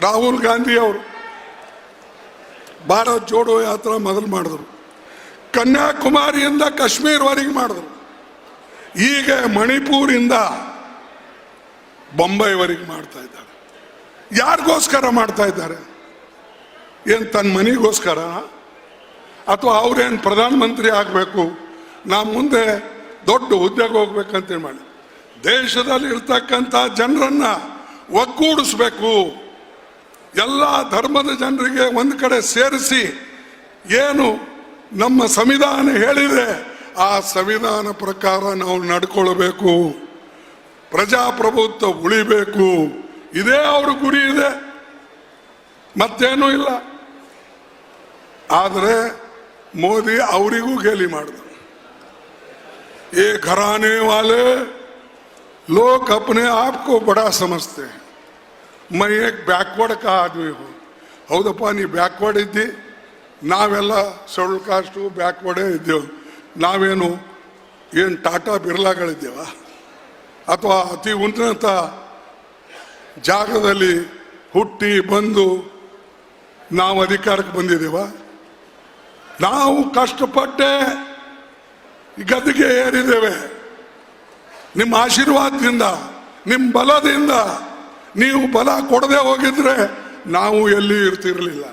ರಾಹುಲ್ ಗಾಂಧಿ ಅವರು ಭಾರತ್ ಜೋಡೋ ಯಾತ್ರಾ ಮೊದಲು ಮಾಡಿದ್ರು. ಕನ್ಯಾಕುಮಾರಿಯಿಂದ ಕಾಶ್ಮೀರ್ವರೆಗೆ ಮಾಡಿದ್ರು. ಈಗ ಮಣಿಪುರಿಂದ ಬೊಂಬೈವರೆಗೆ ಮಾಡ್ತಾ ಇದ್ದಾರೆ. ಯಾರಿಗೋಸ್ಕರ ಮಾಡ್ತಾ ಇದ್ದಾರೆ? ಏನು ತನ್ನ ಮನೆಗೋಸ್ಕರ? ಅಥವಾ ಅವ್ರೇನು ಪ್ರಧಾನಮಂತ್ರಿ ಆಗಬೇಕು? ನಾ ಮುಂದೆ ದೊಡ್ಡ ಉದ್ಯೋಗ ಹೋಗ್ಬೇಕಂತೇಳಿ ಮಾಡಿ ದೇಶದಲ್ಲಿ ಇರ್ತಕ್ಕಂಥ ಜನರನ್ನು ಒಗ್ಗೂಡಿಸ್ಬೇಕು. ಎಲ್ಲ ಧರ್ಮದ ಜನರಿಗೆ ಒಂದು ಕಡೆ ಸೇರಿಸಿ ಏನು ನಮ್ಮ ಸಂವಿಧಾನ ಹೇಳಿದೆ, ಆ ಸಂವಿಧಾನ ಪ್ರಕಾರ ನಾವು ನಡ್ಕೊಳ್ಬೇಕು, ಪ್ರಜಾಪ್ರಭುತ್ವ ಉಳಿಬೇಕು. ಇದೇ ಅವ್ರ ಗುರಿ ಇದೆ, ಮತ್ತೇನೂ ಇಲ್ಲ. ಆದರೆ ಮೋದಿ ಅವರಿಗೂ ಗೇಲಿ ಮಾಡಿದ್ರು ಏ ಘರಾನೆ ವಾಲೆ ಲೋಕ ಅಪನೆ ಆಪ್ಕೋ ಬಡ ಸಮಸ್ತೆ. ಮಹಿಳೆಗೆ ಬ್ಯಾಕ್ವರ್ಡ್ ಆದ್ವಿ ಹೌದಪ್ಪ, ನೀ ಬ್ಯಾಕ್ವರ್ಡ್ ಇದ್ದಿ? ನಾವೆಲ್ಲ ಸೆಡ್ಯೂಲ್ ಕಾಸ್ಟು ಬ್ಯಾಕ್ವರ್ಡೇ ಇದ್ದೇವೆ. ನಾವೇನು ಏನು ಟಾಟಾ ಬಿರ್ಲಾಗಳಿದ್ದೇವ? ಅಥವಾ ಅತಿ ಉನ್ನತ ಜಾಗದಲ್ಲಿ ಹುಟ್ಟಿ ಬಂದು ನಾವು ಅಧಿಕಾರಕ್ಕೆ ಬಂದಿದ್ದೇವ? ನಾವು ಕಷ್ಟಪಟ್ಟೆ ಗದ್ದಿಗೆ ಏರಿದ್ದೇವೆ. ನಿಮ್ಮ ಆಶೀರ್ವಾದದಿಂದ, ನಿಮ್ಮ ಬಲದಿಂದ ನೀವು ಬಲ ಕೊಡದೆ ಹೋಗಿದ್ರೆ ನಾವು ಎಲ್ಲಿ ಇರ್ತಿರ್ಲಿಲ್ಲ.